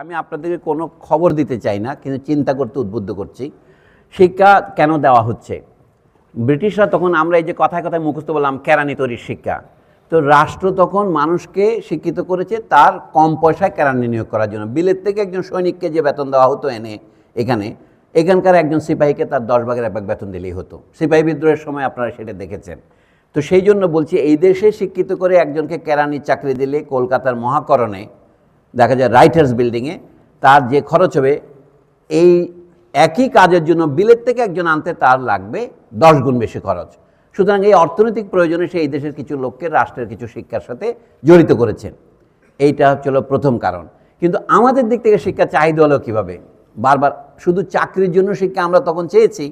আমি আপনাদেরকে কোনো খবর দিতে চাই না, কিন্তু চিন্তা করতে উদ্বুদ্ধ করছি। শিক্ষা কেন দেওয়া হচ্ছে? ব্রিটিশরা তখন আমরা এই যে কথায় কথায় মুখস্থ বললাম, কেরানি তৈরির শিক্ষা। তো রাষ্ট্র তখন মানুষকে শিক্ষিত করেছে তার কম পয়সায় কেরানি নিয়োগ করার জন্য। বিলেত থেকে একজন সৈনিককে যে বেতন দেওয়া হতো এনে, এখানে, এখানকার একজন সিপাহীকে তার দশ ভাগের এক ভাগ বেতন দিলেই হতো। সিপাহী বিদ্রোহের সময় আপনারা সেটা দেখেছেন। তো সেই জন্য বলছি, এই দেশে শিক্ষিত করে একজনকে কেরানির চাকরি দিলে কলকাতার মহাকরণে দেখা যায় রাইটার্স বিল্ডিংয়ে তার যে খরচ হবে, এই একই কাজের জন্য বিলেত থেকে একজন আনতে তার লাগবে দশ গুণ বেশি খরচ। সুতরাং এই অর্থনৈতিক প্রয়োজনে সে এই দেশের কিছু লোককে, রাষ্ট্রের কিছু শিক্ষার সাথে জড়িত করেছেন এইটা হচ্ছিল প্রথম কারণ। কিন্তু আমাদের দিক থেকে শিক্ষা চাহিদা হলো কীভাবে? বারবার শুধু চাকরির জন্য শিক্ষা আমরা তখন চেয়েছি,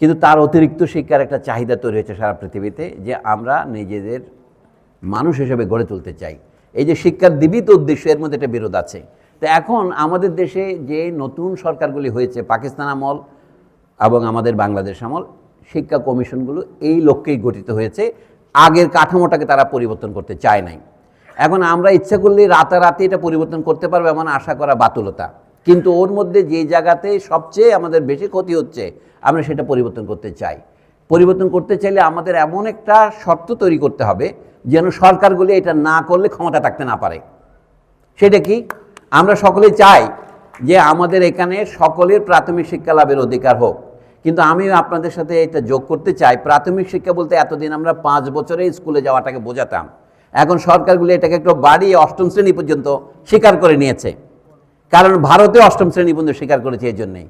কিন্তু তার অতিরিক্ত শিক্ষার একটা চাহিদা তৈরি হয়েছে সারা পৃথিবীতে যে আমরা নিজেদের মানুষ হিসেবে গড়ে তুলতে চাই। এই যে শিক্ষার দিবিত উদ্দেশ্য এর মধ্যে একটা বিরোধ আছে। তো এখন আমাদের দেশে যে নতুন সরকারগুলি হয়েছে, পাকিস্তান আমল এবং আমাদের বাংলাদেশ আমল, শিক্ষা কমিশনগুলো এই লক্ষ্যেই গঠিত হয়েছে। আগের কাঠামোটাকে তারা পরিবর্তন করতে চায় নাই। এখন আমরা ইচ্ছা করলে রাতারাতি এটা পরিবর্তন করতে পারব এমন আশা করা বাতুলতা। কিন্তু ওর মধ্যে যে জায়গাতে সবচেয়ে আমাদের বেশি ক্ষতি হচ্ছে, আমরা সেটা পরিবর্তন করতে চাই। পরিবর্তন করতে চাইলে আমাদের এমন একটা শর্ত তৈরি করতে হবে যেন সরকারগুলি এটা না করলে ক্ষমতা থাকতে না পারে। সেটা কি? আমরা সকলেই চাই যে আমাদের এখানে সকলের প্রাথমিক শিক্ষা লাভের অধিকার হোক। কিন্তু আমি আপনাদের সাথে এটা যোগ করতে চাই, প্রাথমিক শিক্ষা বলতে এতদিন আমরা পাঁচ বছরে স্কুলে যাওয়াটাকে বোঝাতাম। এখন সরকারগুলি এটাকে একটু বাড়িয়ে অষ্টম শ্রেণি পর্যন্ত স্বীকার করে নিয়েছে। কারণ ভারতে অষ্টম শ্রেণি পর্যন্ত স্বীকার করেছে এই জন্যেই।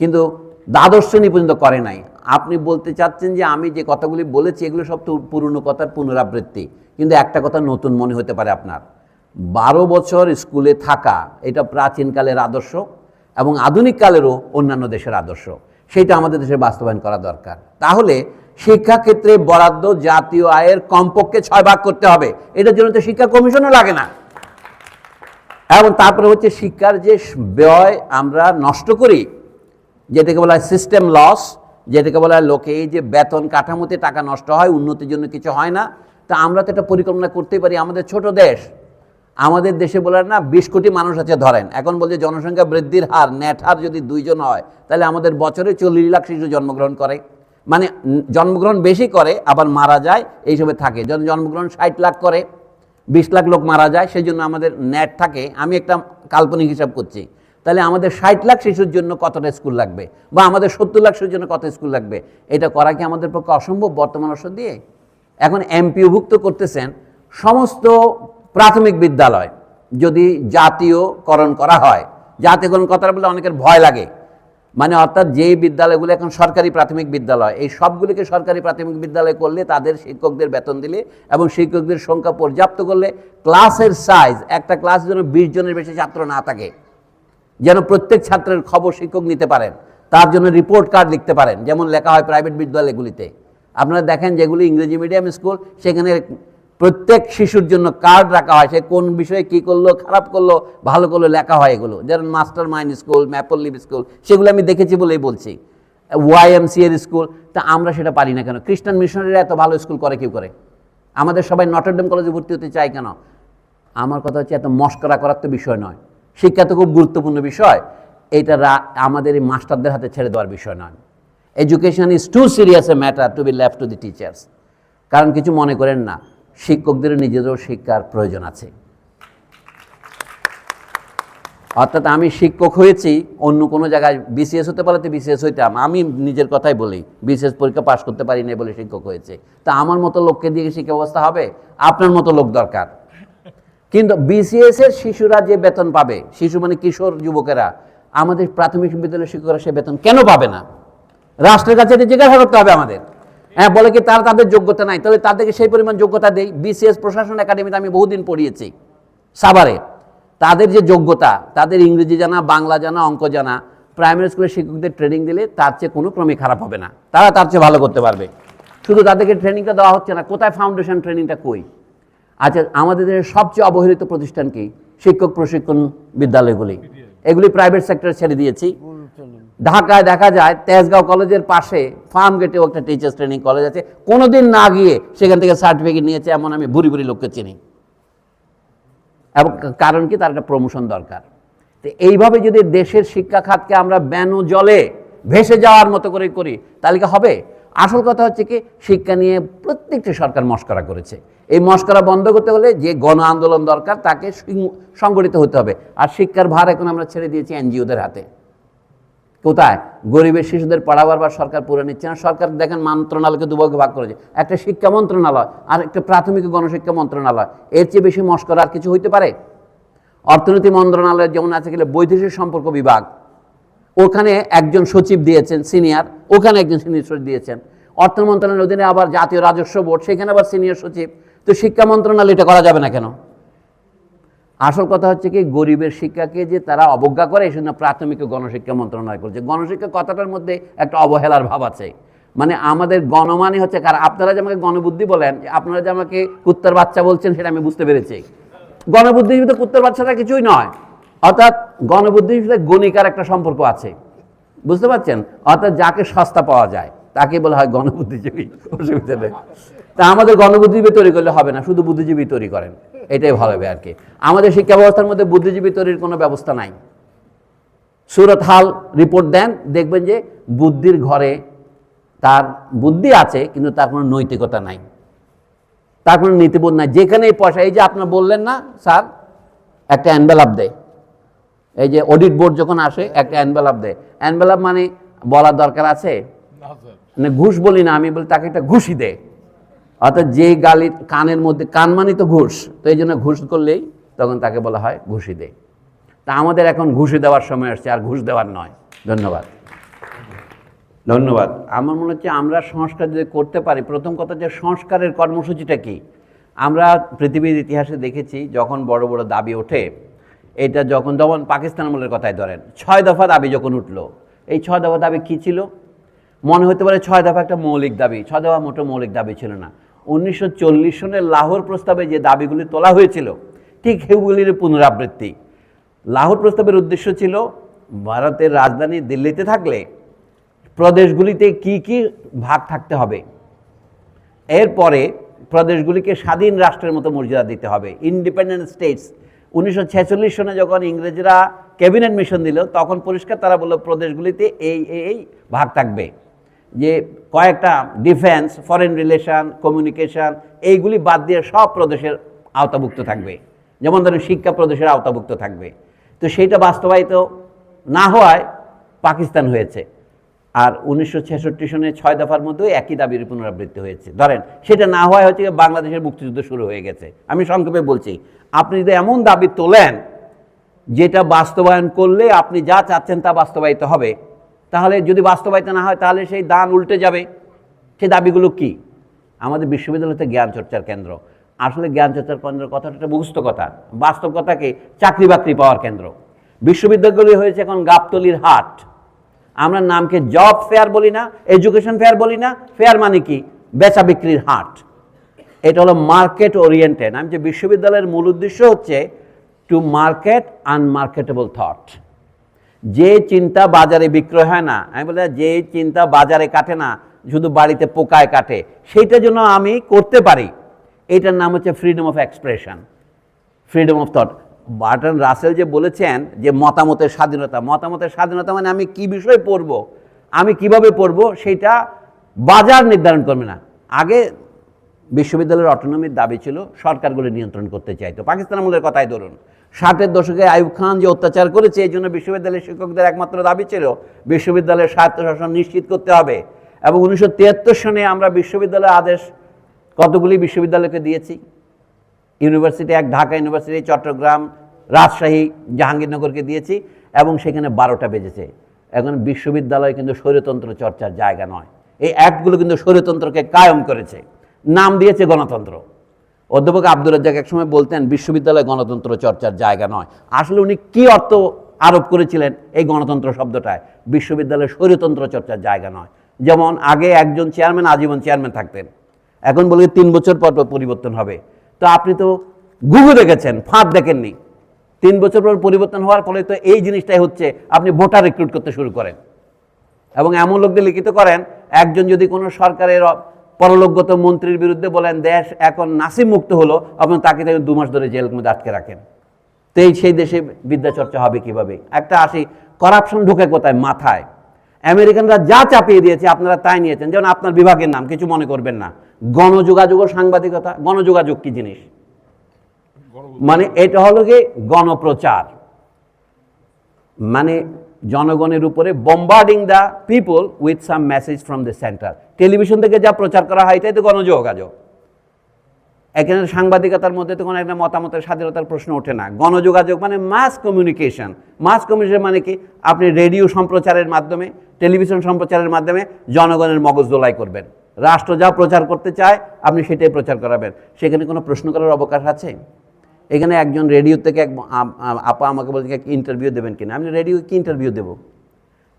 কিন্তু দ্বাদশ শ্রেণি পর্যন্ত করে নাই। আপনি বলতে চাচ্ছেন যে আমি যে কথাগুলি বলেছি, এগুলো সব তো পুরনো কথার পুনরাবৃত্তি। কিন্তু একটা কথা নতুন মনে হতে পারে আপনার। বারো বছর স্কুলে থাকা, এটা প্রাচীনকালের আদর্শ এবং আধুনিক কালেরও অন্যান্য দেশের আদর্শ। সেটা আমাদের দেশে বাস্তবায়ন করা দরকার। তাহলে শিক্ষাক্ষেত্রে বরাদ্দ জাতীয় আয়ের কমপক্ষে ছয় ভাগ করতে হবে। এটার জন্য তো শিক্ষা কমিশনও লাগে না। এবং তারপরে হচ্ছে শিক্ষার যে ব্যয় আমরা নষ্ট করি যেটাকে বলা হয় সিস্টেম লস যেটাকে বলা হয় লোকে এই যে বেতন কাঠামোতে টাকা নষ্ট হয়, উন্নতির জন্য কিছু হয় না। তা আমরা তো এটা পরিকল্পনা করতেই পারি, আমাদের ছোট দেশ। আমাদের দেশে বলার না, বিশ কোটি মানুষ আছে ধরেন। এখন বলছে জনসংখ্যা বৃদ্ধির হার নেট হার যদি দুইজন হয়, তাহলে আমাদের বছরে চল্লিশ লাখ শিশু জন্মগ্রহণ করে। মানে জন্মগ্রহণ বেশি করে, আবার মারা যায় এইসবে থাকে। যখন জন্মগ্রহণ ষাট লাখ করে, বিশ লাখ লোক মারা যায় সেই জন্য আমাদের নেট থাকে। আমি একটা কাল্পনিক হিসাব করছি। তাহলে আমাদের ষাট লাখ শিশুর জন্য কতটা স্কুল লাগবে? বা আমাদের সত্তর লাখ শিশুর জন্য কত স্কুল লাগবে? এটা করা কি আমাদের পক্ষে অসম্ভব বর্তমান অবসর দিয়ে? এখন এমপিওভুক্ত করতেছেন সমস্ত প্রাথমিক বিদ্যালয়, যদি জাতীয়করণ করা হয়। জাতীয়করণ কথা বলে অনেকের ভয় লাগে। মানে অর্থাৎ যে বিদ্যালয়গুলো এখন সরকারি প্রাথমিক বিদ্যালয়, এই সবগুলিকে সরকারি প্রাথমিক বিদ্যালয় করলে তাদের শিক্ষকদের বেতন দিলে এবং শিক্ষকদের সংখ্যা পর্যাপ্ত করলে ক্লাসের সাইজ একটা ক্লাস যেন বিশ জনের বেশি ছাত্র না থাকে। যেন প্রত্যেক ছাত্রের খবর শিক্ষক নিতে পারেন, তার জন্য রিপোর্ট কার্ড লিখতে পারেন, যেমন লেখা হয় প্রাইভেট বিদ্যালয়গুলিতে। আপনারা দেখেন যেগুলি ইংরেজি মিডিয়াম স্কুল সেখানে প্রত্যেক শিশুর জন্য কার্ড রাখা হয়, সে কোন বিষয়ে কী করল, খারাপ করল, ভালো করল, লেখা হয় এগুলো। যেমন Mastermind School Maple Leaf School সেগুলো আমি দেখেছি বলেই বলছি। ওয়াইএমসি এর স্কুল তা আমরা সেটা পারি না কেন? খ্রিস্টান মিশনারিরা এত ভালো স্কুল করে কেউ করে? আমাদের সবাই নটরডেম কলেজে ভর্তি হতে চায় কেন? আমার কথা হচ্ছে এত মস্করা করার তো বিষয় নয়। শিক্ষা তো খুব গুরুত্বপূর্ণ বিষয়। এটা আমাদের এই মাস্টারদের হাতে ছেড়ে দেওয়ার বিষয় নয়। Education is too serious a matter to be left to the teachers কারণ কিছু মনে করেন না শিক্ষকদের নিজেদেরও শিক্ষার প্রয়োজন আছে। অর্থাৎ আমি শিক্ষক হয়েছি, অন্য কোনো জায়গায় বিসিএস হতে পারলে তো বিসিএস হইতাম। আমি নিজের কথাই বলি বিসিএস পরীক্ষা পাশ করতে পারি না বলে শিক্ষক হয়েছে। তা আমার মতো লোককে দিয়ে শিক্ষা ব্যবস্থা হবে? আপনার মতো লোক দরকার। কিন্তু বিসিএস এর শিশুরা যে বেতন পাবে, শিশু মানে কিশোর যুবকেরা, আমাদের প্রাথমিক বিদ্যালয়ের শিক্ষকরা সে বেতন কেন পাবে না? রাষ্ট্রের কাছে জিজ্ঞাসা করতে হবে আমাদের। হ্যাঁ বলে কি তারা তাদের যোগ্যতা নাই তাহলে তাদেরকে সেই পরিমাণ যোগ্যতা দেই। বিসিএস প্রশাসন একাডেমিতে আমি বহুদিন পড়িয়েছি, সাভারে। তাদের যে যোগ্যতা, তাদের ইংরেজি জানা, বাংলা জানা, অঙ্ক জানা, প্রাইমারি স্কুলের শিক্ষকদের ট্রেনিং দিলে তার চেয়ে কোনো ক্রমে খারাপ হবে না। তারা তার চেয়ে ভালো করতে পারবে। শুধু তাদেরকে ট্রেনিংটা দেওয়া হচ্ছে না, কোথায় ফাউন্ডেশন ট্রেনিংটা কই? আচ্ছা আমাদের দেশের সবচেয়ে অবহেলিত প্রতিষ্ঠান কি? শিক্ষক প্রশিক্ষণ বিদ্যালয়গুলি। এগুলি প্রাইভেট সেক্টর ছেড়ে দিয়েছি। ঢাকায় দেখা যায়, তেজগাঁও কলেজের পাশে ফার্ম গেটেও একটা টিচার্স ট্রেনিং কলেজ আছে। কোনোদিন না গিয়ে সেখান থেকে সার্টিফিকেট নিয়েছে এমন আমি বুড়ি বুড়ি লোককে চিনি। এবং কারণ কি? তার একটা প্রমোশন দরকার। তো এইভাবে যদি দেশের শিক্ষা খাতকে আমরা ব্যানো জলে ভেসে যাওয়ার মতো করে করি, তাহলে হবে? আসল কথা হচ্ছে কি? শিক্ষা নিয়ে প্রত্যেকটি সরকার মস্করা করেছে। এই মস্করা বন্ধ করতে হলে যে গণ আন্দোলন দরকার, তাকে সংগঠিত হতে হবে। আর শিক্ষার ভার এখন আমরা ছেড়ে দিয়েছি এনজিওদের হাতে। কোথায়? গরিবের শিশুদের পড়াবার বা সরকার পুরো নিচ্ছে না। সরকার দেখেন মন্ত্রণালয়কে দুভাগে ভাগ করেছে। একটা শিক্ষা মন্ত্রণালয় আর একটা প্রাথমিক গণশিক্ষা মন্ত্রণালয়, এর চেয়ে বেশি মস্করা আর কিছু হইতে পারে? অর্থনীতি মন্ত্রণালয়ের যেমন আছে গেলে বৈদেশিক সম্পর্ক বিভাগ। ওখানে একজন সচিব দিয়েছেন, সিনিয়র। ওখানে একজন সিনিয়র সচিব দিয়েছেন। অর্থ মন্ত্রণালয়ের অধীনে আবার জাতীয় রাজস্ব বোর্ড, সেখানে আবার সিনিয়র সচিব। তো শিক্ষা মন্ত্রণালয় এটা করা যাবে না কেন? আসল কথা হচ্ছে কি, গরিবের শিক্ষাকে যে তারা অবজ্ঞা করে, এই জন্য প্রাথমিক গণশিক্ষা মন্ত্রণালয় করছে। গণশিক্ষা কথাটার মধ্যে একটা অবহেলার ভাব আছে। মানে আমাদের গণমানে হচ্ছে কার, আপনারা যে আমাকে গণবুদ্ধি বলেন, আপনারা যে আমাকে কুত্তার বাচ্চা বলছেন, সেটা আমি বুঝতে পেরেছি। গণবুদ্ধিজীবী তো কুত্তার বাচ্চাটা কিছুই নয়। অর্থাৎ গণবুদ্ধিজীবীর সাথে গণিকার একটা সম্পর্ক আছে। বুঝতে পারছেন? অর্থাৎ যাকে সস্তা পাওয়া যায়, তাকে বলা হয় গণবুদ্ধিজীবী। অসুবিধা নেই। তা আমাদের গণবুদ্ধিজীবী তৈরি করলে হবে না শুধু বুদ্ধিজীবী তৈরি করেন। এটাই ভালো হবে আর কি। আমাদের শিক্ষা ব্যবস্থার মধ্যে বুদ্ধিজীবী তৈরির কোনো ব্যবস্থা নাই। সুরত হাল রিপোর্ট দেন দেখবেন যে বুদ্ধির ঘরে তার বুদ্ধি আছে কিন্তু তার কোনো নৈতিকতা নাই। তার কোনো নীতিবোধ নাই। যেখানে এই পয়সা এই যে আপনার বললেন না স্যার একটা অ্যানভেলাপ দেয়। এই যে অডিট বোর্ড যখন আসে একটা অ্যানভেলাপ দেয়। অ্যানভেলাপ মানে বলার দরকার আছে? মানে ঘুষ বলি না আমি বলি তাকে একটা ঘুষি দে অর্থাৎ যে গালির কানের মধ্যে, কান মানে তো ঘুষ, তো এই জন্য ঘুষ করলেই তখন তাকে বলা হয় ঘুষি দে। তা আমাদের এখন ঘুষি দেওয়ার সময় আসছে, আর ঘুষ দেওয়ার নয়। ধন্যবাদ। ধন্যবাদ। আমার মনে হচ্ছে আমরা সংস্কার যদি করতে পারি, প্রথম কথা যে সংস্কারের কর্মসূচিটা কি? আমরা পৃথিবীর ইতিহাসে দেখেছি, যখন বড় বড় দাবি ওঠে, এটা যখন যেমন পাকিস্তান আমলের কথাই ধরেন, ছয় দফা দাবি যখন উঠল, এই ছয় দফা দাবি কী ছিল? মনে হতে পারে ছয় দফা একটা মৌলিক দাবি, ছয় দফা মোটো মৌলিক দাবি ছিল না। উনিশশো চল্লিশ সনের লাহোর প্রস্তাবে যে দাবিগুলি তোলা হয়েছিল, ঠিক সেগুলির পুনরাবৃত্তি। লাহোর প্রস্তাবের উদ্দেশ্য ছিল, ভারতের রাজধানী দিল্লিতে থাকলে প্রদেশগুলিতে কি কি ভাগ থাকতে হবে। এরপরে প্রদেশগুলিকে স্বাধীন রাষ্ট্রের মতো মর্যাদা দিতে হবে। ইন্ডিপেন্ডেন্ট স্টেটস উনিশশো ছেচল্লিশ সনে যখন ইংরেজরা ক্যাবিনেট মিশন দিল, তখন পরিষ্কার তারা বলল, প্রদেশগুলিতে এই এই এই ভাগ থাকবে। যে কয়েকটা ডিফেন্স ফরেন রিলেশন কমিউনিকেশন এইগুলি বাদ দিয়ে সব প্রদেশের আওতাভুক্ত থাকবে। যেমন ধরেন শিক্ষা প্রদেশের আওতাভুক্ত থাকবে। তো সেইটা বাস্তবায়িত না হওয়ায় পাকিস্তান হয়েছে। আর উনিশশো ছেষট্টি সনে ছয় দফার মধ্যেও একই দাবির পুনরাবৃত্তি হয়েছে। ধরেন, সেটা না হওয়ায় হচ্ছে বাংলাদেশের মুক্তিযুদ্ধ শুরু হয়ে গেছে। আমি সংক্ষেপে বলছি, আপনি যদি এমন দাবি তোলেন, যেটা বাস্তবায়ন করলে আপনি যা চাচ্ছেন তা বাস্তবায়িত হবে তাহলে যদি বাস্তবায়িত না হয়, তাহলে সেই দান উল্টে যাবে। সেই দাবিগুলো কি? আমাদের বিশ্ববিদ্যালয়তে জ্ঞান চর্চার কেন্দ্র। আসলে জ্ঞান চর্চার কেন্দ্র কথাটা একটা মুখস্থ কথা। বাস্তব কথাকে চাকরি বাকরি পাওয়ার কেন্দ্র। বিশ্ববিদ্যালয়গুলি হয়েছে এখন গাবতলির হাট। আমরা নামকে জব ফেয়ার বলি না, এডুকেশন ফেয়ার বলি না, ফেয়ার মানে কি? বেচা বিক্রির হাট। এটা হলো মার্কেট ওরিয়েন্টেড। আমি যে বিশ্ববিদ্যালয়ের মূল উদ্দেশ্য হচ্ছে টু মার্কেট আনমার্কেটেবল থট যে চিন্তা বাজারে বিক্রয় হয় না, আমি বলি, যে চিন্তা বাজারে কাটে না, শুধু বাড়িতে পোকায় কাটে, সেইটা জন্য আমি করতে পারি। এটার নাম হচ্ছে freedom of expression freedom of thought Bertrand Russell যে বলেছেন যে মতামতের স্বাধীনতা মতামতের স্বাধীনতা মানে আমি কি বিষয় পড়ব, আমি কীভাবে পড়ব, সেটা বাজার নির্ধারণ করবে না। আগে বিশ্ববিদ্যালয়ের অটোনমির দাবি ছিল সরকারগুলো নিয়ন্ত্রণ করতে চাইতো। পাকিস্তান আমলের কথাই ধরুন। ষাটের দশকে আইব খান যে অত্যাচার করেছে, এই জন্য বিশ্ববিদ্যালয়ের শিক্ষকদের একমাত্র দাবি ছিল, বিশ্ববিদ্যালয়ের স্বায়ত্তশাসন নিশ্চিত করতে হবে। এবং উনিশশো তিয়াত্তর সনে আমরা বিশ্ববিদ্যালয়ের আদেশ, কতগুলি বিশ্ববিদ্যালয়কে দিয়েছি? ইউনিভার্সিটি এক, ঢাকা ইউনিভার্সিটি, চট্টগ্রাম, রাজশাহী, জাহাঙ্গীরনগরকে দিয়েছি এবং সেখানে বারোটা বেজেছে। এখন বিশ্ববিদ্যালয় কিন্তু স্বৈরতন্ত্র চর্চার জায়গা নয়। এই অ্যাক্টগুলো কিন্তু স্বৈরতন্ত্রকে কায়েম করেছে। নাম দিয়েছে গণতন্ত্র। অধ্যাপক আব্দুল রাজ্জাক একসময় বলতেন, বিশ্ববিদ্যালয় গণতন্ত্র চর্চার জায়গা নয়। আসলে উনি কি অর্থ আরোপ করেছিলেন এই গণতন্ত্র শব্দটায়? বিশ্ববিদ্যালয় স্বৈরতন্ত্র চর্চার জায়গা নয়। যেমন আগে একজন চেয়ারম্যান, আজীবন চেয়ারম্যান থাকতেন। এখন বলে তিন বছর পর পর পরিবর্তন হবে। তো আপনি তো গুগু দেখেছেন, ফাঁদ দেখেননি। তিন বছর পর পরিবর্তন হওয়ার ফলে তো এই জিনিসটাই হচ্ছে, আপনি ভোটার রিক্রুট করতে শুরু করেন। এবং এমন লোকদের লিখিত করেন, একজন যদি কোনো সরকারের পরলোকগত মন্ত্রীর বিরুদ্ধে বলেন, দেশ এখন নাসিম মুক্ত হলো। আপনি তাকে তাকে দু মাস ধরে জেল মধ্যে আটকে রাখেন। তো এই সেই দেশে বিদ্যা চর্চা হবে কীভাবে? একটা আসি, করাপশন ঢুকে কোথায়? মাথায়। আমেরিকানরা যা চাপিয়ে দিয়েছে, আপনারা তাই নিয়েছেন। যেমন আপনার বিভাগের নাম, কিছু মনে করবেন না। গণযোগাযোগ ও সাংবাদিকতা, গণযোগাযোগ কি জিনিস? মানে এটা হলো কি? গণপ্রচার। মানে জনগণের উপরে bombarding the people with some message from the centre television থেকে যা প্রচার করা হয়, এটাই তো গণযোগাযোগ। এখানে সাংবাদিকতার মধ্যে তো কোনো একটা মতামতের স্বাধীনতার প্রশ্ন ওঠে না। গণযোগাযোগ মানে মাস কমিউনিকেশন মাস কমিউনিকেশন মানে কি? আপনি রেডিও সম্প্রচারের মাধ্যমে, টেলিভিশন সম্প্রচারের মাধ্যমে জনগণের মগজ দোলাই করবেন। রাষ্ট্র যা প্রচার করতে চায়, আপনি সেটাই প্রচার করাবেন। সেখানে কোনো প্রশ্ন করার অবকাশ আছে? এখানে একজন রেডিও থেকে এক আপা আমাকে বলছে, কি ইন্টারভিউ দেবেন কিনা? আমি রেডিও কি ইন্টারভিউ দেবো?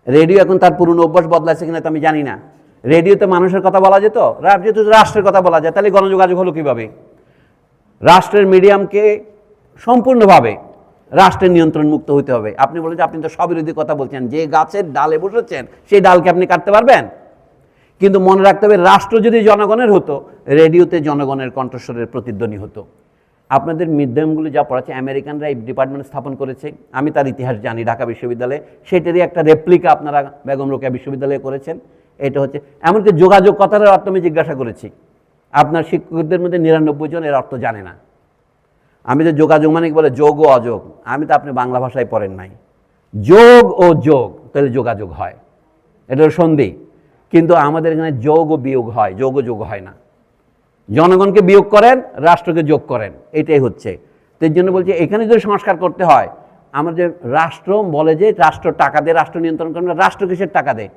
রেডিও এখন তার পুরনো অভ্যাস বদলাছে কিনা তো আমি জানি না। রেডিওতে মানুষের কথা বলা যেত? যেহেতু রাষ্ট্রের কথা বলা যায়, তাহলে গণযোগাযোগ হলো কীভাবে? রাষ্ট্রের মিডিয়ামকে সম্পূর্ণভাবে রাষ্ট্রের নিয়ন্ত্রণ মুক্ত হতে হবে। আপনি বলেন যে আপনি তো স্ববিরোধী কথা বলছেন, যে গাছের ডালে বসেছেন, সেই ডালকে আপনি কাটতে পারবেন? কিন্তু মনে রাখতে হবে, রাষ্ট্র যদি জনগণের হতো রেডিওতে জনগণের কণ্ঠস্বরের প্রতিধ্বনি হতো। আপনাদের মিড মিডিয়ামগুলো যা পড়াচ্ছে, আমেরিকানরা এই ডিপার্টমেন্ট স্থাপন করেছে, আমি তার ইতিহাস জানি ঢাকা বিশ্ববিদ্যালয়ে। সেটারই একটা রেপ্লিকা আপনারা বেগম রোকেয়া বিশ্ববিদ্যালয়ে করেছেন। এটা হচ্ছে, এমনকি যোগাযোগ কথার অর্থ আমি জিজ্ঞাসা করেছি। আপনার শিক্ষকদের মধ্যে নিরানব্বই জন এর অর্থ জানে না। আমি যে যোগাযোগ মানে কি বলে, যোগ ও অযোগ। আমি তো আপনি বাংলা ভাষায় পড়েন নাই। যোগ ও যোগ, তাহলে যোগাযোগ হয়। এটা সন্ধি। কিন্তু আমাদের এখানে যোগ ও বিয়োগ হয়, যোগ ও যোগ হয় না। জনগণকে বিয়োগ করেন, রাষ্ট্রকে যোগ করেন। এটাই হচ্ছে। তো এর জন্য বলছি, এখানে যদি সংস্কার করতে হয়, আমার যে রাষ্ট্র বলে যে রাষ্ট্র টাকা দেয়, রাষ্ট্র নিয়ন্ত্রণ করে রাষ্ট্র কিসের টাকা দেয়?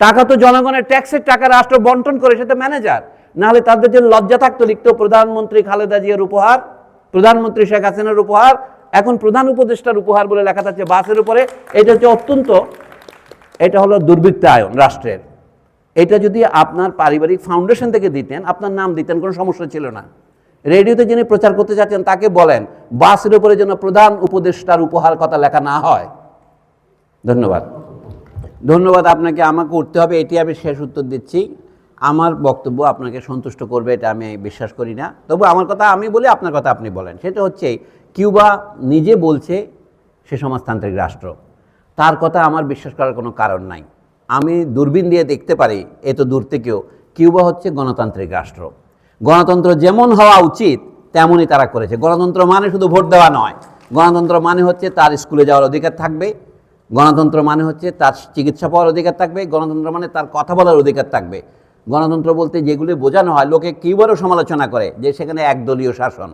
টাকা তো জনগণের ট্যাক্সের টাকা, রাষ্ট্র বন্টন করে সেটা ম্যানেজার নাহলে তাদের যে লজ্জা থাকতো, লিখতো প্রধানমন্ত্রী খালেদা জিয়ার উপহার, প্রধানমন্ত্রী শেখ হাসিনার উপহার, এখন প্রধান উপদেষ্টার উপহার বলে লেখা থাকছে বাসের উপরে, এটা হচ্ছে অত্যন্ত, এটা হলো দুর্বৃত্তায়ন রাষ্ট্রের। এটা যদি আপনার পারিবারিক ফাউন্ডেশন থেকে দিতেন, আপনার নাম দিতেন, কোনো সমস্যা ছিল না। রেডিওতে যিনি প্রচার করতে চাচ্ছেন তাকে বলেন, বাসের উপরে যেন প্রধান উপদেষ্টার উপহার কথা লেখা না হয়। ধন্যবাদ। ধন্যবাদ আপনাকে, আমাকে উঠতে হবে, এটি আমি শেষ উত্তর দিচ্ছি। আমার বক্তব্য আপনাকে সন্তুষ্ট করবে, এটা আমি বিশ্বাস করি না। তবু আমার কথা আমি বলি, আপনার কথা আপনি বলেন। সেটা হচ্ছে, কিউবা নিজে বলছে, সে সমাজতান্ত্রিক রাষ্ট্র। তার কথা আমার বিশ্বাস করার কোনো কারণ নাই। আমি দূরবীন দিয়ে দেখতে পারি এত দূর থেকেও। কিউবা হচ্ছে গণতান্ত্রিক রাষ্ট্র। গণতন্ত্র যেমন হওয়া উচিত, তেমনই তারা করেছে। গণতন্ত্র মানে শুধু ভোট দেওয়া নয়। গণতন্ত্র মানে হচ্ছে তার স্কুলে যাওয়ার অধিকার থাকবে। গণতন্ত্র মানে হচ্ছে তার চিকিৎসা পাওয়ার অধিকার থাকবে। গণতন্ত্র মানে তার কথা বলার অধিকার থাকবে। গণতন্ত্র বলতে যেগুলি বোঝানো হয়, লোকে কীবারও সমালোচনা করে যে সেখানে একদলীয় শাসন।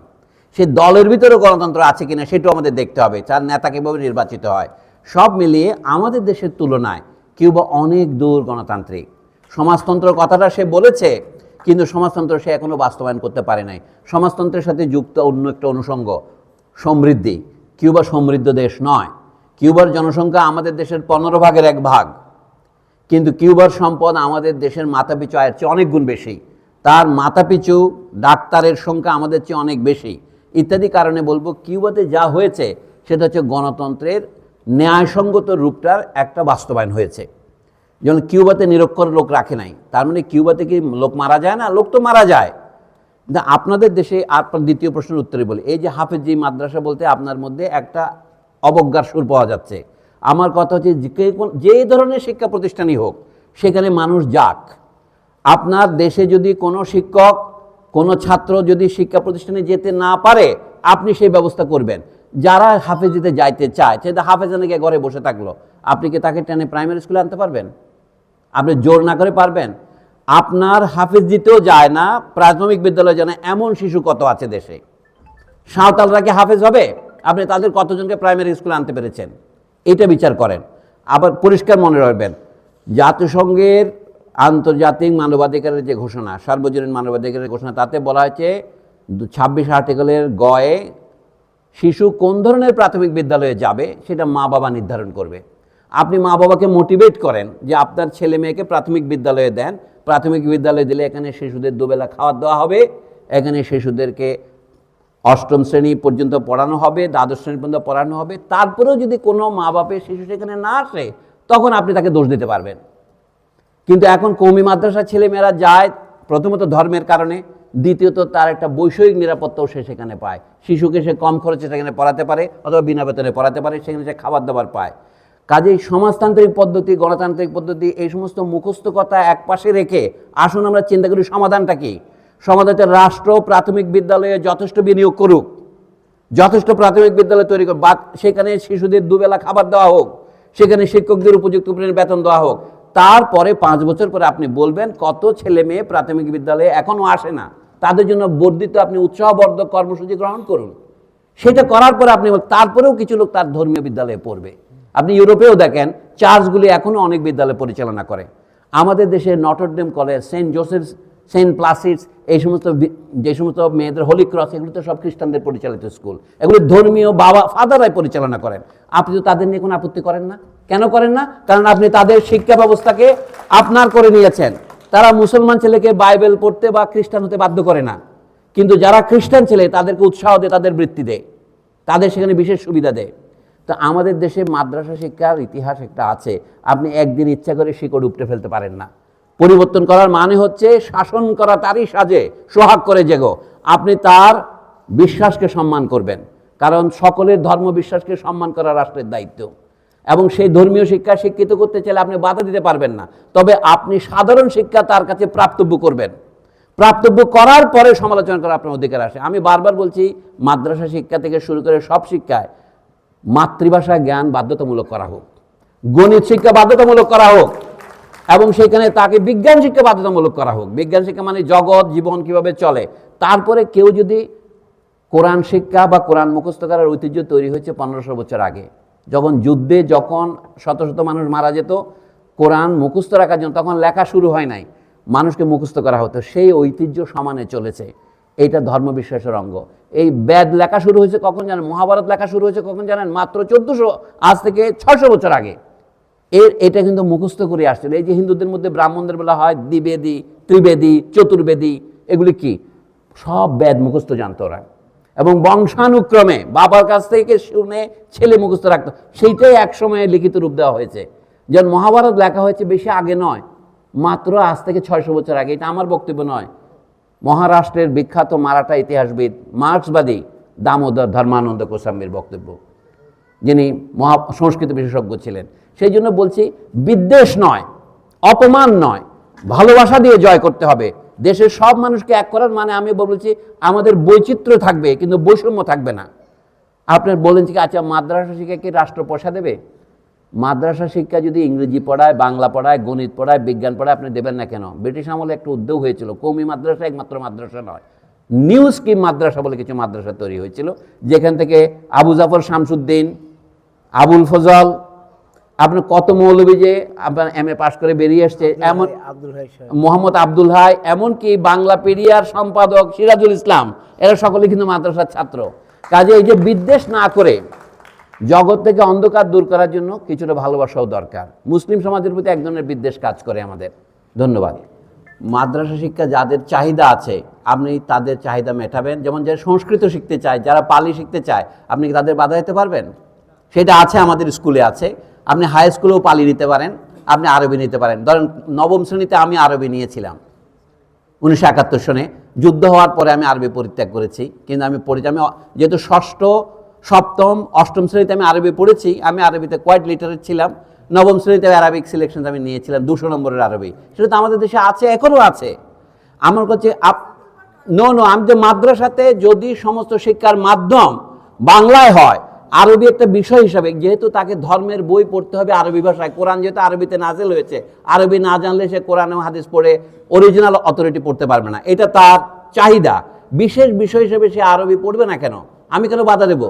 সে দলের ভিতরেও গণতন্ত্র আছে কিনা সেটাও আমাদের দেখতে হবে। তার নেতা কীভাবে নির্বাচিত হয়, সব মিলিয়ে আমাদের দেশের তুলনায় কিউবা অনেক দূর গণতান্ত্রিক। সমাজতন্ত্র কথাটা সে বলেছে, কিন্তু সমাজতন্ত্র সে এখনও বাস্তবায়ন করতে পারে নাই। সমাজতন্ত্রের সাথে যুক্ত অন্য একটা অনুষঙ্গ, সমৃদ্ধি। কিউবা সমৃদ্ধ দেশ নয়। কিউবার জনসংখ্যা আমাদের দেশের পনেরো ভাগের এক ভাগ। কিন্তু কিউবার সম্পদ আমাদের দেশের মাথাপিছু আয়ের চেয়ে অনেক গুণ বেশি। তার মাথাপিছু ডাক্তারের সংখ্যা আমাদের চেয়ে অনেক বেশি। ইত্যাদি কারণে বলব, কিউবাতে যা হয়েছে, সেটা হচ্ছে গণতন্ত্রের ন্যায়সঙ্গত রূপটার একটা বাস্তবায়ন হয়েছে। যেমন কিউবাতে নিরক্ষর লোক রাখে নাই, তার মানে কিউবাতে কি লোক মারা যায় না? লোক তো মারা যায়। না আপনাদের দেশে আপনার দ্বিতীয় প্রশ্নের উত্তরে বলি, এই যে হাফেজ হাফেজি মাদ্রাসা বলতে আপনার মধ্যে একটা অবজ্ঞার সুর পাওয়া যাচ্ছে। আমার কথা হচ্ছে যে ধরনের শিক্ষা প্রতিষ্ঠানই হোক, সেখানে মানুষ যাক। আপনার দেশে যদি কোনো শিক্ষক, কোনো ছাত্র যদি শিক্ষা প্রতিষ্ঠানে যেতে না পারে, আপনি সেই ব্যবস্থা করবেন। যারা হাফেজিতে যাইতে চায় সেটা হাফেজানে গিয়ে ঘরে বসে থাকল, আপনি কি তাকে টেনে প্রাইমারি স্কুলে আনতে পারবেন? আপনি জোর না করে পারবেন? আপনার হাফিজ দিতেও যায় না, প্রাথমিক বিদ্যালয়ে জানে এমন শিশু কত আছে দেশে? সাঁওতালরা কি হাফেজ হবে? আপনি তাদের কতজনকে প্রাইমারি স্কুলে আনতে পেরেছেন? এটা বিচার করেন। আবার পরিষ্কার মনে রাখবেন, জাতিসংঘের আন্তর্জাতিক মানবাধিকারের যে ঘোষণা, সার্বজনীন মানবাধিকারের ঘোষণা, তাতে বলা হয়েছে, ছাব্বিশ আর্টিকেলের গয়ে শিশু কোন ধরনের প্রাথমিক বিদ্যালয়ে যাবে সেটা মা বাবা নির্ধারণ করবে। আপনি মা বাবাকে মোটিভেট করেন যে আপনার ছেলে মেয়েকে প্রাথমিক বিদ্যালয়ে দেন। প্রাথমিক বিদ্যালয়ে দিলে এখানে শিশুদের দুবেলা খাবার দেওয়া হবে। এখানে শিশুদেরকে অষ্টম শ্রেণি পর্যন্ত পড়ানো হবে, দ্বাদশ শ্রেণি পর্যন্ত পড়ানো হবে। তারপরেও যদি কোনো মা বাপের শিশু সেখানে না আসে, তখন আপনি তাকে দোষ দিতে পারবেন। কিন্তু এখন কৌমি মাদ্রাসার ছেলেমেয়েরা যায়, প্রথমত ধর্মের কারণে। দ্বিতীয়ত তার একটা বৈষয়িক নিরাপত্তাও সে সেখানে পায়। শিশুকে সে কম খরচে সেখানে পড়াতে পারে অথবা বিনা বেতনে পড়াতে পারে, সেখানে সে খাবার দাবার পায়। কাজেই সমাজতান্ত্রিক পদ্ধতি, গণতান্ত্রিক পদ্ধতি, এই সমস্ত মুখস্থ কথা এক পাশে রেখে আসুন আমরা চিন্তা করি সমাধানটা কি? সমাধানটা রাষ্ট্র প্রাথমিক বিদ্যালয়ে যথেষ্ট বিনিয়োগ করুক। যথেষ্ট প্রাথমিক বিদ্যালয় তৈরি করুক। বা সেখানে শিশুদের দুবেলা খাবার দেওয়া হোক, সেখানে শিক্ষকদের উপযুক্ত পরিমাণে বেতন দেওয়া হোক। তারপরে পাঁচ বছর পরে আপনি বলবেন কত ছেলে মেয়ে প্রাথমিক বিদ্যালয়ে এখনও আসে না। তাদের জন্য বর্ধিত আপনি উৎসাহবর্ধক কর্মসূচি গ্রহণ করুন। সেটা করার পরে আপনি তারপরেও কিছু লোক তার ধর্মীয় বিদ্যালয়ে পড়বে। আপনি ইউরোপেও দেখেন, চার্চগুলি এখনও অনেক বিদ্যালয় পরিচালনা করে। আমাদের দেশে Notre Dame College, Saint Joseph, Saint Placid's এই সমস্ত যে সমস্ত মেয়েদের হোলি ক্রস, এগুলো তো সব খ্রিস্টানদের পরিচালিত স্কুল। এগুলো ধর্মীয় বাবা ফাদারাই পরিচালনা করেন। আপনি তো তাদের নিয়ে কোনো আপত্তি করেন না? কেন করেন না? কারণ আপনি তাদের শিক্ষা ব্যবস্থাকে আপনার করে নিয়েছেন। তারা মুসলমান ছেলেকে বাইবেল পড়তে বা খ্রিস্টান হতে বাধ্য করে না। কিন্তু যারা খ্রিস্টান ছেলে, তাদেরকে উৎসাহ দেয়, তাদের বৃত্তি দেয়। তাদের সেখানে বিশেষ সুবিধা দেয়। তো আমাদের দেশে মাদ্রাসা শিক্ষার ইতিহাস একটা আছে। আপনি একদিন ইচ্ছা করে শিকড় উপড়ে ফেলতে পারেন না। পরিবর্তন করার মানে হচ্ছে শাসন করা তারই সাজে, সোহাগ করে জেগো। আপনি তার বিশ্বাসকে সম্মান করবেন। কারণ সকলের ধর্ম বিশ্বাসকে সম্মান করা রাষ্ট্রের দায়িত্ব। এবং সেই ধর্মীয় শিক্ষা শিক্ষিত করতে চাইলে আপনি বাধা দিতে পারবেন না। তবে আপনি সাধারণ শিক্ষা তার কাছে প্রাপ্তব্য করবেন। প্রাপ্তব্য করার পরে সমালোচনা করার আপনার অধিকার আসে আমি বারবার বলছি, মাদ্রাসা শিক্ষা থেকে শুরু করে সব শিক্ষায় মাতৃভাষা জ্ঞান বাধ্যতামূলক করা হোক। গণিত শিক্ষা বাধ্যতামূলক করা হোক। এবং সেখানে তাকে বিজ্ঞান শিক্ষা বাধ্যতামূলক করা হোক। বিজ্ঞান শিক্ষা মানে জগৎ, জীবন কীভাবে চলে। তারপরে কেউ যদি কোরআন শিক্ষা বা কোরআন মুখস্থ করার ঐতিহ্য তৈরি হয়েছে পনেরোশো বছর আগে। যখন যুদ্ধে যখন শত শত মানুষ মারা যেত, কোরআন মুখস্থ রাখার জন্য তখন লেখা শুরু হয় নাই। মানুষকে মুখস্থ করা হতো। সেই ঐতিহ্য সমানে চলেছে। এইটা ধর্মবিশ্বাসের অঙ্গ। এই বেদ লেখা শুরু হয়েছে কখন জানেন? মহাভারত লেখা শুরু হয়েছে কখন জানেন? মাত্র চোদ্দোশো, আজ থেকে ছশো বছর আগে। এর, এটা কিন্তু মুখস্থ করে আসছিল। এই যে হিন্দুদের মধ্যে ব্রাহ্মণদের বলা হয় দ্বিবেদী, ত্রিবেদী, চতুর্বেদী, এগুলি কি? সব বেদ মুখস্থ জানতো ওরা। এবং বংশানুক্রমে বাবার কাছ থেকে শুনে ছেলে মুখস্থ রাখতো। সেইটাই একসময়ে লিখিত রূপ দেওয়া হয়েছে। যেমন মহাভারত লেখা হয়েছে বেশি আগে নয়, মাত্র আজ থেকে ছয়শো বছর আগে। এটা আমার বক্তব্য নয়। মহারাষ্ট্রের বিখ্যাত মারাঠা ইতিহাসবিদ মার্ক্সবাদী দামোদর ধর্মানন্দ কোসাম্বির বক্তব্য। যিনি মহা সংস্কৃত বিশেষজ্ঞ ছিলেন। সেই জন্য বলছি, বিদ্বেষ নয়, অপমান নয়। ভালোবাসা দিয়ে জয় করতে হবে। দেশের সব মানুষকে এক করার মানে আমি বলছি, আমাদের বৈচিত্র্য থাকবে, কিন্তু বৈষম্য থাকবে না। আপনার বলেন যে আচ্ছা মাদ্রাসা শিক্ষা কি রাষ্ট্র পয়সা দেবে? মাদ্রাসা শিক্ষা যদি ইংরেজি পড়ায়, বাংলা পড়ায়, গণিত পড়ায়, বিজ্ঞান পড়ায়, আপনি দেবেন না কেন? ব্রিটিশ আমলে একটা উদ্যোগ হয়েছিল, কৌমি মাদ্রাসা একমাত্র মাদ্রাসা নয়। নিউ স্কিম মাদ্রাসা বলে কিছু মাদ্রাসা তৈরি হয়েছিল, যেখান থেকে আবু জাফর শামসুদ্দিন, আবুল ফজল আপনার কত মৌলবী যে আপনার এম এ পাশ করে বেরিয়ে এসছে এমন আব্দুল হাই মোহাম্মদ আব্দুল হাই এমনকি বাংলা পিডিয়ার সম্পাদক সিরাজুল ইসলাম এরা সকলে কিন্তু মাদ্রাসার ছাত্র। কাজে এই যে বিদ্বেষ না করে জগৎ থেকে অন্ধকার দূর করার জন্য কিছুটা ভালোবাসাও দরকার। মুসলিম সমাজের প্রতি এক ধরনের বিদ্বেষ কাজ করে আমাদের। ধন্যবাদ। মাদ্রাসা শিক্ষা যাদের চাহিদা আছে আপনি তাদের চাহিদা মেটাবেন। যেমন যারা সংস্কৃত শিখতে চায় যারা পালি শিখতে চায় আপনি কি তাদের বাধা দিতে পারবেন? সেটা আছে আমাদের স্কুলে আছে। আপনি হাই স্কুলেও পালি নিতে পারেন, আপনি আরবি নিতে পারেন। ধরেন নবম শ্রেণীতে আমি আরবি নিয়েছিলাম। উনিশশো একাত্তর সনে যুদ্ধ হওয়ার পরে আমি আরবি পরিত্যাগ করেছি, কিন্তু আমি পড়েছি, আমি যেহেতু ষষ্ঠ, সপ্তম, অষ্টম শ্রেণীতে আমি আরবি পড়েছি, আমি আরবিতে কোয়াইট লিটারেট ছিলাম। নবম শ্রেণীতে অ্যারাবিক সিলেকশন আমি নিয়েছিলাম, দুশো নম্বরের আরবি। সেটা তো আমাদের দেশে আছে এখনও আছে। আমার কাছে আপ নো নো আমি যে মাদ্রাসাতে যদি সমস্ত শিক্ষার মাধ্যম বাংলায় হয় আরবি একটা বিষয় হিসাবে, যেহেতু তাকে ধর্মের বই পড়তে হবে আরবি ভাষায়, কোরআন যেহেতু আরবিতে নাজেল হয়েছে, আরবি না জানলে সে কোরআন হাদিস পড়ে অরিজিনাল অথরিটি পড়তে পারবে না। এটা তার চাহিদা। বিশেষ বিষয় হিসেবে সে আরবি পড়বে না কেন? আমি কেন বাধা দেবো?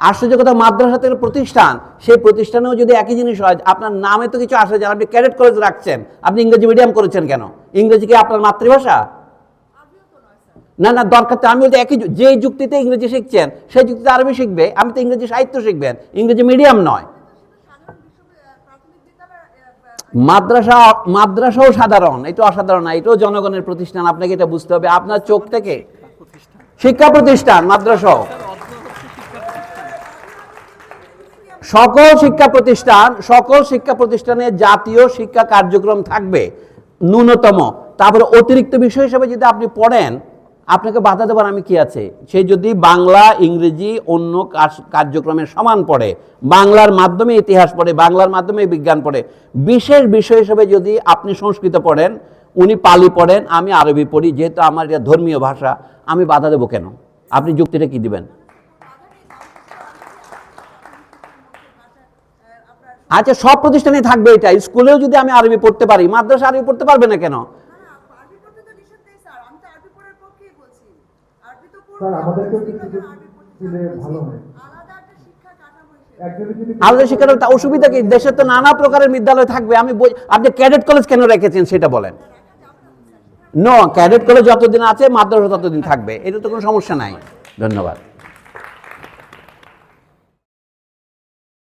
আশ্চর্য কথা প্রতিষ্ঠান, সেই প্রতিষ্ঠানেও যদি একই জিনিস হয়, আপনার নামে তো কিছু আসে যান আপনি ক্যাডেট কলেজ রাখছেন, আপনি ইংরেজি মিডিয়াম করেছেন কেন? ইংরেজি কি আপনার মাতৃভাষা? না না, দরকার তো আমি বলতে একই যে যুক্তিতে ইংরেজি শিখছেন, সেই যুক্তিতে আরবি শিখবে, আমি তো ইংরেজি সাহিত্য শিখবেন, ইংরেজি মিডিয়াম নয়। মাদ্রাসা, মাদ্রাসাও সাধারণ অসাধারণ না, এটাও জনগণের প্রতিষ্ঠান, আপনাকে এটা বুঝতে হবে, আপনার চোখ থেকে। শিক্ষা প্রতিষ্ঠান, মাদ্রাসাও। সকল শিক্ষা প্রতিষ্ঠান, সকল শিক্ষা প্রতিষ্ঠানে জাতীয় শিক্ষা কার্যক্রম থাকবে, ন্যূনতম। তারপরে অতিরিক্ত বিষয় হিসেবে যদি আপনি পড়েন আপনাকে বাধা দেবার আমি কি আছে? সে যদি বাংলা, ইংরেজি অন্য কার্যক্রমের সমান পড়ে, বাংলার মাধ্যমে ইতিহাস পড়ে, বাংলার মাধ্যমে বিজ্ঞান পড়ে, বিশেষ বিষয় হিসেবে যদি আপনি সংস্কৃত পড়েন, উনি পালি পড়েন, আমি আরবি পড়ি, যেহেতু আমার এটা ধর্মীয় ভাষা, আমি বাধা দেবো কেন? আপনি যুক্তিটা কি দিবেন? আচ্ছা সব প্রতিষ্ঠানে থাকবে এটা। স্কুলেও যদি আমি আরবি পড়তে পারি, মাদ্রাসা আরবি পড়তে পারবে না কেন? স্যার, আমাদেরকেও কিছু দিলে ভালো হয়। আলাদা শিক্ষা একটা অসুবিধা কি? দেশে তো নানা প্রকারের বিদ্যালয় থাকবে। আমি বই- আপনি ক্যাডেট কলেজ কেন রেখেছেন সেটা বলেন। ন ক্যাডেট কলেজ যতদিন আছে মাদ্রাসা ততদিন থাকবে। এটা তো কোনো সমস্যা নাই। ধন্যবাদ।